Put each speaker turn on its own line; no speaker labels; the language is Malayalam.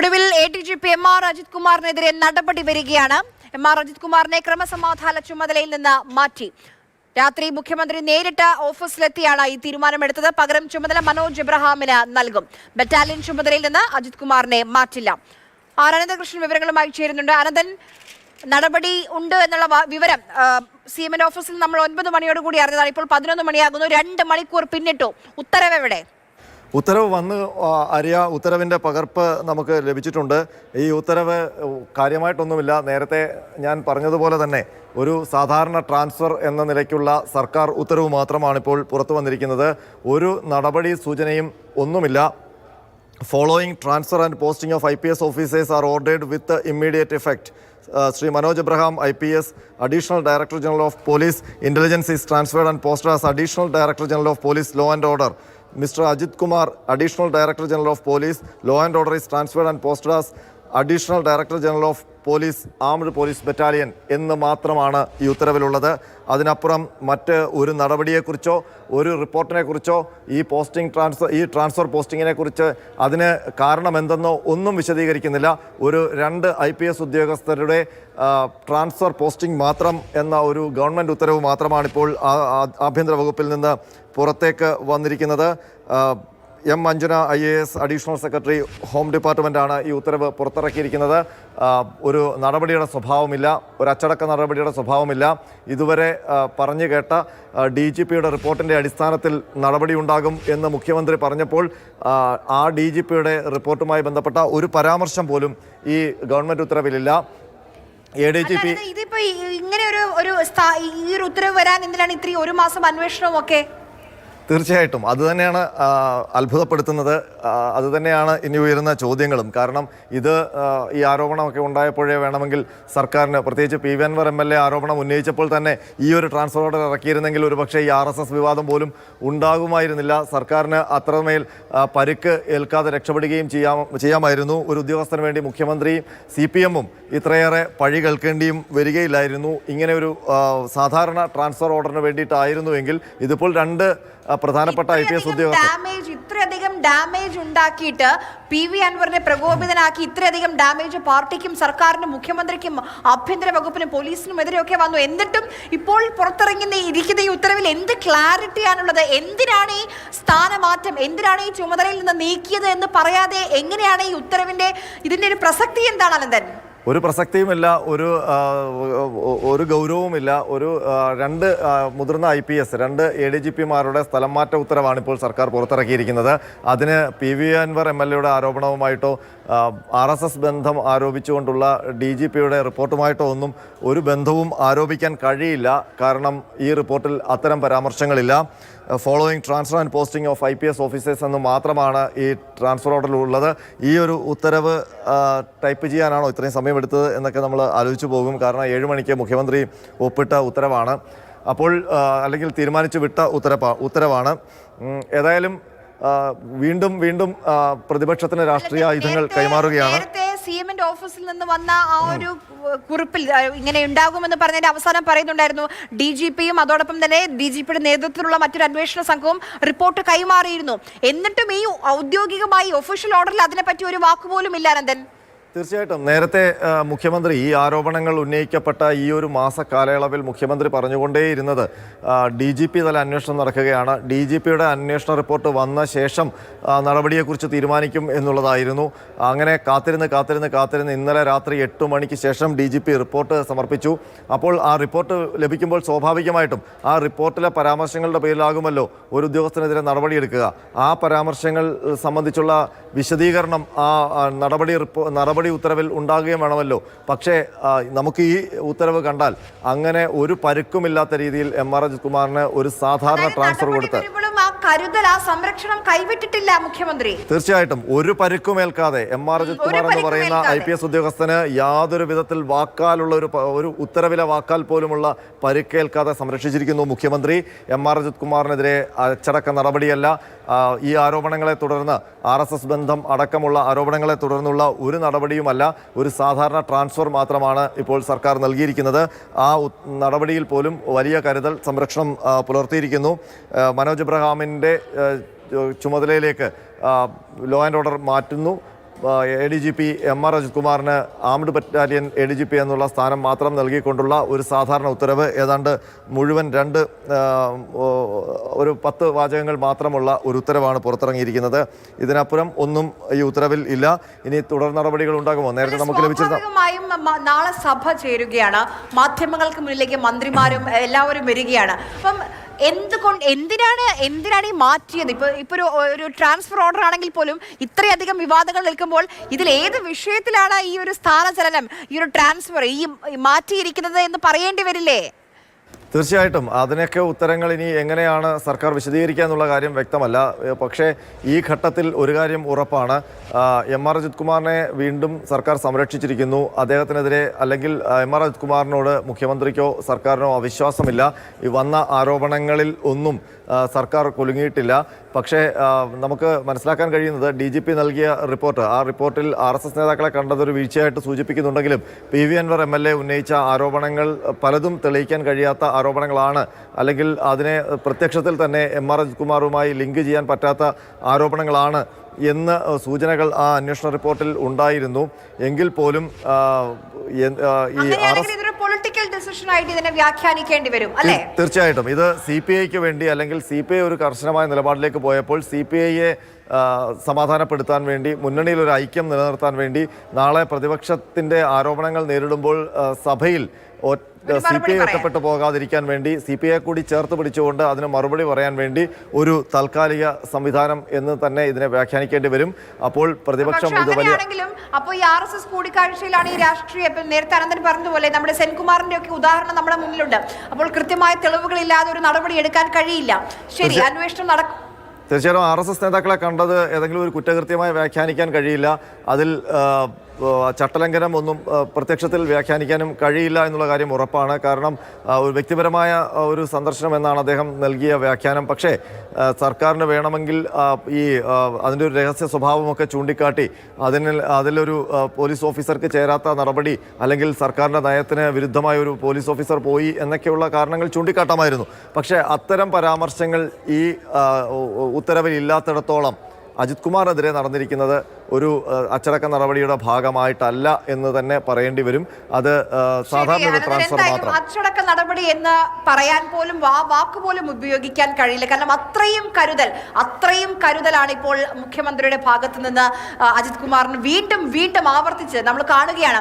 ഒടുവിൽ A D G P M R Ajith കുമാറിനെതിരെ നടപടി വരികയാണ്. എം ആർ അജിത് കുമാറിനെ ക്രമസമാധാന ചുമതലയിൽ നിന്ന് മാറ്റി. രാത്രി മുഖ്യമന്ത്രി നേരിട്ട് ഓഫീസിലെത്തിയാണ് ഈ തീരുമാനമെടുത്തത്. പകരം ചുമതല മനോജ് എബ്രഹാമിന് നൽകും. ബറ്റാലിയൻ ചുമതലയിൽ നിന്ന് അജിത് കുമാറിനെ മാറ്റില്ല. ആർ അനന്തകൃഷ്ണൻ വിവരങ്ങളുമായി ചേരുന്നുണ്ട്. അനന്തൻ നടപടി ഉണ്ട് എന്നുള്ള വിവരം സി എമ്മിന്റെ ഓഫീസിൽ നമ്മൾ ഒൻപത് മണിയോട് കൂടി അറിഞ്ഞതാണ്. ഇപ്പോൾ പതിനൊന്ന് മണിയാകുന്നു. രണ്ട് മണിക്കൂർ പിന്നിട്ടു. ഉത്തരവ് എവിടെ?
ഉത്തരവ് വന്ന് അറിയ ഉത്തരവിന്റെ പകർപ്പ് നമുക്ക് ലഭിച്ചിട്ടുണ്ട്. ഈ ഉത്തരവ് കാര്യമായിട്ടൊന്നുമില്ല. നേരത്തെ ഞാൻ പറഞ്ഞതുപോലെ തന്നെ ഒരു സാധാരണ ട്രാൻസ്ഫർ എന്ന നിലയ്ക്കുള്ള സർക്കാർ ഉത്തരവ് മാത്രമാണിപ്പോൾ പുറത്തു വന്നിരിക്കുന്നത്. ഒരു നടപടി സൂചനയും ഒന്നുമില്ല. Following transfer and posting of I P S officers are ordered with immediate effect Shri Manoj Abraham I P S additional director general of police intelligence is transferred and posted as additional director general of police law and order mister Ajith Kumar additional director general of police law and order is transferred and posted as additional director general of police armed police battalion എന്ന് മാത്രമാണ് ഈ ഉത്തരവിലുള്ളത്. അതിനപ്പുറം മറ്റ് ഒരു നടപടിയെക്കുറിച്ചോ ഒരു റിപ്പോർട്ടിനെ കുറിച്ചോ ഈ പോസ്റ്റിംഗ് ട്രാൻസ്ഫർ ഈ ട്രാൻസ്ഫർ പോസ്റ്റിങ്ങിനെ കുറിച്ച് അതിന് കാരണമെന്തെന്നോ ഒന്നും വിശദീകരിക്കുന്നില്ല. ഒരു രണ്ട് ഐ പി എസ് ഉദ്യോഗസ്ഥരുടെ ട്രാൻസ്ഫർ പോസ്റ്റിംഗ് മാത്രം എന്ന ഒരു ഗവൺമെന്റ് ഉത്തരവ് മാത്രമാണ് ഇപ്പോൾ ആ- ആ- ആഭ്യന്തര വകുപ്പിൽ നിന്ന് പുറത്തേക്ക് വന്നിരിക്കുന്നത്. M Anjana I A S additional secretary home ഡിപ്പാർട്ട്മെന്റാണ് ഈ ഉത്തരവ് പുറത്തിറക്കിയിരിക്കുന്നത്. ഒരു നടപടിയുടെ സ്വഭാവമില്ല ഒരു അച്ചടക്ക നടപടിയുടെ സ്വഭാവമില്ല. ഇതുവരെ പറഞ്ഞു കേട്ട ഡി ജി പിയുടെ റിപ്പോർട്ടിന്റെ അടിസ്ഥാനത്തിൽ നടപടി ഉണ്ടാകും എന്ന് മുഖ്യമന്ത്രി പറഞ്ഞപ്പോൾ ആ, ഡി ജി പിയുടെ റിപ്പോർട്ടുമായി ബന്ധപ്പെട്ട ഒരു പരാമർശം പോലും ഈ ഗവൺമെന്റ് ഉത്തരവിലില്ല.
ഇതിപ്പോ ഇങ്ങനെ ഒരു ഒരു ഈ ഒരു ഉത്തരവ് വരാൻ എന്തിനാണ് ഇത്രയും ഒരു മാസം അന്വേഷണവും ഒക്കെ?
തീർച്ചയായിട്ടും. അത് തന്നെയാണ് അത്ഭുതപ്പെടുത്തുന്നത്. അത് തന്നെയാണ് ഇനി ഉയരുന്ന ചോദ്യങ്ങളും. കാരണം ഇത് ഈ ആരോപണമൊക്കെ ഉണ്ടായപ്പോഴേ വേണമെങ്കിൽ സർക്കാരിന് പ്രത്യേകിച്ച് P V Anvar M L A ആരോപണം ഉന്നയിച്ചപ്പോൾ തന്നെ ഈ ഒരു ട്രാൻസ്ഫർ ഓർഡർ ഇറക്കിയിരുന്നെങ്കിൽ ഒരു പക്ഷേ ഈ ആർ എസ് എസ് വിവാദം പോലും ഉണ്ടാകുമായിരുന്നില്ല. സർക്കാരിന് അത്രമേൽ പരുക്ക് ഏൽക്കാതെ രക്ഷപ്പെടുകയും ചെയ്യാം ചെയ്യാമായിരുന്നു. ഒരു ഉദ്യോഗസ്ഥന് വേണ്ടി മുഖ്യമന്ത്രിയും സി പി എമ്മും ഇത്രയേറെ പഴി കേൾക്കേണ്ടിയും വരികയില്ലായിരുന്നു. ഇങ്ങനെ ഒരു സാധാരണ ട്രാൻസ്ഫർ ഓർഡറിന് വേണ്ടിയിട്ടായിരുന്നുവെങ്കിൽ ഇതിപ്പോൾ രണ്ട് പ്രധാനപ്പെട്ട ഐ പി എസ്
ഡാമേജ് ഇത്രയധികം ഡാമേജ് ഉണ്ടാക്കിയിട്ട് പി വി അൻവറിനെ പ്രകോപിതനാക്കി ഇത്രയധികം ഡാമേജ് പാർട്ടിക്കും സർക്കാരിനും മുഖ്യമന്ത്രിക്കും ആഭ്യന്തര വകുപ്പിനും പോലീസിനും എതിരെയൊക്കെ വന്നു. എന്നിട്ടും ഇപ്പോൾ പുറത്തിറങ്ങുന്ന ഇരിക്കുന്ന ഈ ഉത്തരവിൽ എന്ത് ക്ലാരിറ്റിയാണുള്ളത് എന്തിനാണ് ഈ സ്ഥാനമാറ്റം? എന്തിനാണ് ഈ ചുമതലയിൽ നിന്ന് നീക്കിയത് എന്ന് പറയാതെ എങ്ങനെയാണ് ഈ ഉത്തരവിന്റെ ഇതിന്റെ ഒരു പ്രസക്തി എന്താണ് അനന്തൻ?
ഒരു പ്രസക്തിയുമില്ല ഒരു ഒരു ഗൗരവവുമില്ല ഒരു രണ്ട് മുതിർന്ന ഐ പി എസ് രണ്ട് എ ഡി ജി പിമാരുടെ സ്ഥലം മാറ്റ ഉത്തരവാണ് ഇപ്പോൾ സർക്കാർ പുറത്തിറക്കിയിരിക്കുന്നത്. അതിന് P V Anvar M L എയുടെ ആരോപണവുമായിട്ടോ ആർ എസ് എസ് ബന്ധം ആരോപിച്ചുകൊണ്ടുള്ള ഡി ജി പിയുടെ റിപ്പോർട്ടുമായിട്ടോ ഒന്നും ഒരു ബന്ധവും ആരോപിക്കാൻ കഴിയില്ല. കാരണം ഈ റിപ്പോർട്ടിൽ അത്തരം പരാമർശങ്ങളില്ല. Following transfer and posting of I P S officers എന്ന് മാത്രമാണ് ഈ ട്രാൻസ്ഫർ ഓർഡറിൽ ഉള്ളത്. ഈ ഒരു ഉത്തരവ് ടൈപ്പ് ചെയ്യാനാണോ ഇത്രയും സമയമെടുത്തത് എന്നൊക്കെ നമ്മൾ ആലോചിച്ചു പോകും. കാരണം ഏഴ് മണിക്ക് മുഖ്യമന്ത്രി ഒപ്പിട്ട ഉത്തരവാണ്. അപ്പോൾ അല്ലെങ്കിൽ തീരുമാനിച്ചു വിട്ട ഉത്തരപ്പ ഉത്തരവാണ്. ഏതായാലും വീണ്ടും വീണ്ടും പ്രതിപക്ഷത്തിന് രാഷ്ട്രീയ ആയുധങ്ങൾ കൈമാറുകയാണ്.
സി എമ്മിന്റെ ഓഫീസിൽ നിന്ന് വന്ന ആ ഒരു കുറിപ്പിൽ ഇങ്ങനെ ഉണ്ടാകുമെന്ന് പറഞ്ഞതിന്റെ അവസാനം പറയുന്നുണ്ടായിരുന്നു. ഡി ജി പിയും അതോടൊപ്പം തന്നെ ഡി ജി പിയുടെ നേതൃത്വത്തിലുള്ള മറ്റൊരു അന്വേഷണ സംഘവും റിപ്പോർട്ട് കൈമാറിയിരുന്നു. എന്നിട്ടും ഈ ഔദ്യോഗികമായി ഒഫീഷ്യൽ ഓർഡറിൽ അതിനെപ്പറ്റി ഒരു വാക്കുപോലും ഇല്ല അനന്തൻ
തീർച്ചയായിട്ടും. നേരത്തെ മുഖ്യമന്ത്രി ഈ ആരോപണങ്ങൾ ഉന്നയിക്കപ്പെട്ട ഈ ഒരു മാസ കാലയളവിൽ മുഖ്യമന്ത്രി പറഞ്ഞുകൊണ്ടേയിരുന്നത് ഡി ജി പി തല അന്വേഷണം നടക്കുകയാണ്. ഡി ജി പിയുടെ അന്വേഷണ റിപ്പോർട്ട് വന്ന ശേഷം നടപടിയെക്കുറിച്ച് തീരുമാനിക്കും എന്നുള്ളതായിരുന്നു. അങ്ങനെ കാത്തിരുന്ന് കാത്തിരുന്ന് കാത്തിരുന്ന് ഇന്നലെ രാത്രി എട്ട് മണിക്ക് ശേഷം ഡി ജി പി റിപ്പോർട്ട് സമർപ്പിച്ചു. അപ്പോൾ ആ റിപ്പോർട്ട് ലഭിക്കുമ്പോൾ സ്വാഭാവികമായിട്ടും ആ റിപ്പോർട്ടിലെ പരാമർശങ്ങളുടെ പേരിലാകുമല്ലോ ഒരു ഉദ്യോഗസ്ഥനെതിരെ നടപടിയെടുക്കുക. ആ പരാമർശങ്ങൾ സംബന്ധിച്ചുള്ള വിശദീകരണം ആ നടപടി റിപ്പോ നടപടി ഉത്തരവിൽ ഉണ്ടാകുകയും വേണമല്ലോ. പക്ഷേ നമുക്ക് ഈ ഉത്തരവ് കണ്ടാൽ അങ്ങനെ ഒരു പരുക്കുമില്ലാത്ത രീതിയിൽ എം ആർ അജിത് കുമാറിന് ഒരു സാധാരണ ട്രാൻസ്ഫർ കൊടുത്ത്
കരുതൽ ആ സംരക്ഷണം കൈവിട്ടിട്ടില്ല മുഖ്യമന്ത്രി.
തീർച്ചയായിട്ടും ഒരു പരുക്കുമേൽക്കാതെ എം ആർ അജിത് കുമാർ എന്ന് പറയുന്ന ഐ. പി എസ് ഉദ്യോഗസ്ഥന് യാതൊരു വിധത്തിൽ വാക്കാലുള്ള ഒരു ഉത്തരവിലെ വാക്കാൽ പോലുമുള്ള പരുക്കേൽക്കാതെ സംരക്ഷിച്ചിരിക്കുന്നു മുഖ്യമന്ത്രി. എം ആർ അജിത് കുമാറിനെതിരെ അച്ചടക്ക നടപടിയല്ല. ഈ ആരോപണങ്ങളെ തുടർന്ന് ആർ എസ് എസ് ബന്ധം അടക്കമുള്ള ആരോപണങ്ങളെ തുടർന്നുള്ള ഒരു നടപടിയുമല്ല ഒരു സാധാരണ ട്രാൻസ്ഫർ മാത്രമാണ് ഇപ്പോൾ സർക്കാർ നൽകിയിരിക്കുന്നത്. ആ നടപടിയിൽ പോലും വലിയ കരുതൽ സംരക്ഷണം പുലർത്തിയിരിക്കുന്നു. മനോജ് എബ്രഹാമിന്റെ ചുമതലയിലേക്ക് ലോ ആൻഡ് ഓർഡർ മാറ്റുന്നു. A D G P M R Ajith കുമാറിന് armed battalion A D G P എന്നുള്ള സ്ഥാനം മാത്രം നൽകിക്കൊണ്ടുള്ള ഒരു സാധാരണ ഉത്തരവ്. ഏതാണ്ട് മുഴുവൻ രണ്ട് ഒരു പത്ത് വാചകങ്ങൾ മാത്രമുള്ള ഒരു ഉത്തരവാണ് പുറത്തിറങ്ങിയിരിക്കുന്നത്. ഇതിനപ്പുറം ഒന്നും ഈ ഉത്തരവിൽ ഇല്ല. ഇനി തുടർ നടപടികൾ ഉണ്ടാകുമോ? നേരത്തെ നമുക്ക് ലഭിച്ചിരുന്ന
നാളെ സഭ ചേരുകയാണ്. മാധ്യമങ്ങൾക്ക് മുന്നിലേക്ക് മന്ത്രിമാരും എല്ലാവരും വരികയാണ്. അപ്പം എന്തുകൊണ്ട് എന്തിനാണ് എന്തിനാണ് ഈ മാറ്റിയത്? ഇപ്പൊ ഇപ്പൊ ഒരു ഒരു ട്രാൻസ്ഫർ ഓർഡർ ആണെങ്കിൽ പോലും ഇത്രയധികം വിവാദങ്ങൾ നിൽക്കുമ്പോൾ ഇതിൽ ഏത് വിഷയത്തിലാണ് ഈ ഒരു സ്ഥാനചലനം ഈ ഒരു ട്രാൻസ്ഫർ ഈ മാറ്റിയിരിക്കുന്നത് എന്ന് പറയേണ്ടി വരില്ലേ?
തീർച്ചയായിട്ടും. അതിനൊക്കെ ഉത്തരങ്ങൾ ഇനി എങ്ങനെയാണ് സർക്കാർ വിശദീകരിക്കുക എന്നുള്ള കാര്യം വ്യക്തമല്ല. പക്ഷേ ഈ ഘട്ടത്തിൽ ഒരു കാര്യം ഉറപ്പാണ്. എം ആർ അജിത് കുമാറിനെ വീണ്ടും സർക്കാർ സംരക്ഷിച്ചിരിക്കുന്നു. അദ്ദേഹത്തിനെതിരെ അല്ലെങ്കിൽ എം ആർ അജിത് കുമാറിനോട് മുഖ്യമന്ത്രിക്കോ സർക്കാരിനോ അവിശ്വാസമില്ല. ഈ വന്ന ആരോപണങ്ങളിൽ ഒന്നും സർക്കാർ കുലുങ്ങിയിട്ടില്ല. പക്ഷേ നമുക്ക് മനസ്സിലാക്കാൻ കഴിയുന്നത് ഡി ജി പി നൽകിയ റിപ്പോർട്ട്. ആ റിപ്പോർട്ടിൽ ആർ എസ് എസ് നേതാക്കളെ കണ്ടതൊരു വീഴ്ചയായിട്ട് സൂചിപ്പിക്കുന്നുണ്ടെങ്കിലും P V Anvar M L A ഉന്നയിച്ച ആരോപണങ്ങൾ പലതും തെളിയിക്കാൻ കഴിയാത്ത ആരോപണങ്ങളാണ്. അല്ലെങ്കിൽ അതിനെ പ്രത്യക്ഷത്തിൽ തന്നെ എം ആർ അജിത് കുമാറുമായി ലിങ്ക് ചെയ്യാൻ പറ്റാത്ത ആരോപണങ്ങളാണ് എന്ന് സൂചനകൾ ആ അന്വേഷണ റിപ്പോർട്ടിൽ ഉണ്ടായിരുന്നു. എങ്കിൽ പോലും ഈ
പൊളിറ്റിക്കൽ ഡിസിഷൻ ആയിട്ട് ഇതിനെ വ്യാഖ്യാനിക്കേണ്ടി വരും അല്ലേ?
തീർച്ചയായിട്ടും. ഇത് സി പി ഐക്ക് വേണ്ടി അല്ലെങ്കിൽ സി പി ഐ ഒരു കർശനമായ നിലപാടിലേക്ക് പോയപ്പോൾ സി പി ഐയെ സമാധാനപ്പെടുത്താൻ വേണ്ടി മുന്നണിയിൽ ഒരു ഐക്യം നിലനിർത്താൻ വേണ്ടി നാളെ പ്രതിപക്ഷത്തിന്റെ ആരോപണങ്ങൾ നേരിടുമ്പോൾ സഭയിൽ സി പി ഐ ഒറ്റപ്പെട്ടു പോകാതിരിക്കാൻ വേണ്ടി സി പി ഐ കൂടി ചേർത്ത് പിടിച്ചുകൊണ്ട് അതിന് മറുപടി പറയാൻ വേണ്ടി ഒരു താൽക്കാലിക സംവിധാനം എന്ന് തന്നെ ഇതിനെ വ്യാഖ്യാനിക്കേണ്ടി വരും. അപ്പോൾ പ്രതിപക്ഷം
അപ്പോൾ
ഇത് വലിയ
അങ്ങനെയാണെങ്കിലും ഈ ആർ എസ് എസ് കൂടിക്കാഴ്ചയിലാണ് ഈ രാഷ്ട്രീയ നേരത്തെ അനന്തൻ പറഞ്ഞതുപോലെ നമ്മുടെ സെൻകുമാറിന്റെ ഒക്കെ ഉദാഹരണം നമ്മുടെ മുന്നിലുണ്ട്. അപ്പോൾ കൃത്യമായ തെളിവുകളില്ലാതെ ഒരു നടപടി എടുക്കാൻ കഴിയില്ല. ശരി അന്വേഷണം നടക്കും.
തീർച്ചയായും ആർ എസ് എസ് നേതാക്കളെ കണ്ടത് ഏതെങ്കിലും ഒരു കുറ്റകൃത്യമായി വ്യാഖ്യാനിക്കാൻ കഴിയില്ല. അതിൽ ചട്ടലംഘനം ഒന്നും പ്രത്യക്ഷത്തിൽ വ്യാഖ്യാനിക്കാനും കഴിയില്ല എന്നുള്ള കാര്യം ഉറപ്പാണ്. കാരണം ഒരു വ്യക്തിപരമായ ഒരു സന്ദർശനം എന്നാണ് അദ്ദേഹം നൽകിയ വ്യാഖ്യാനം. പക്ഷേ സർക്കാരിന് വേണമെങ്കിൽ ഈ അതിന്റെ ഒരു രഹസ്യ സ്വഭാവമൊക്കെ ചൂണ്ടിക്കാട്ടി അതിന് അതിലൊരു പോലീസ് ഓഫീസർക്ക് ചേരാത്ത നടപടി അല്ലെങ്കിൽ സർക്കാരിന്റെ നയത്തിന് വിരുദ്ധമായ ഒരു പോലീസ് ഓഫീസർ പോയി എന്നൊക്കെയുള്ള കാരണങ്ങൾ ചൂണ്ടിക്കാട്ടാമായിരുന്നു. പക്ഷേ അത്തരം പരാമർശങ്ങൾ ഈ ഉത്തരവിൽ ഇല്ലാത്തിടത്തോളം അജിത് കുമാറിനെതിരെ നടന്നിരിക്കുന്നത് ഒരു അച്ചടക്ക നടപടിയുടെ ഭാഗമായിട്ടല്ല എന്ന് തന്നെ പറയേണ്ടി വരും. അത് സാധാരണ ഒരു ട്രാൻസ്ഫർ മാത്രം.
അച്ചടക്ക നടപടി എന്ന് പറയാൻ പോലും വാ- വാക്ക് പോലും ഉപയോഗിക്കാൻ കഴിയില്ല. കാരണം അത്രയും കരുതൽ അത്രയും കരുതലാണ് ഇപ്പോൾ മുഖ്യമന്ത്രിയുടെ ഭാഗത്ത് നിന്ന് അജിത് കുമാറിന് വീണ്ടും വീണ്ടും ആവർത്തിച്ച് നമ്മൾ കാണുകയാണ്.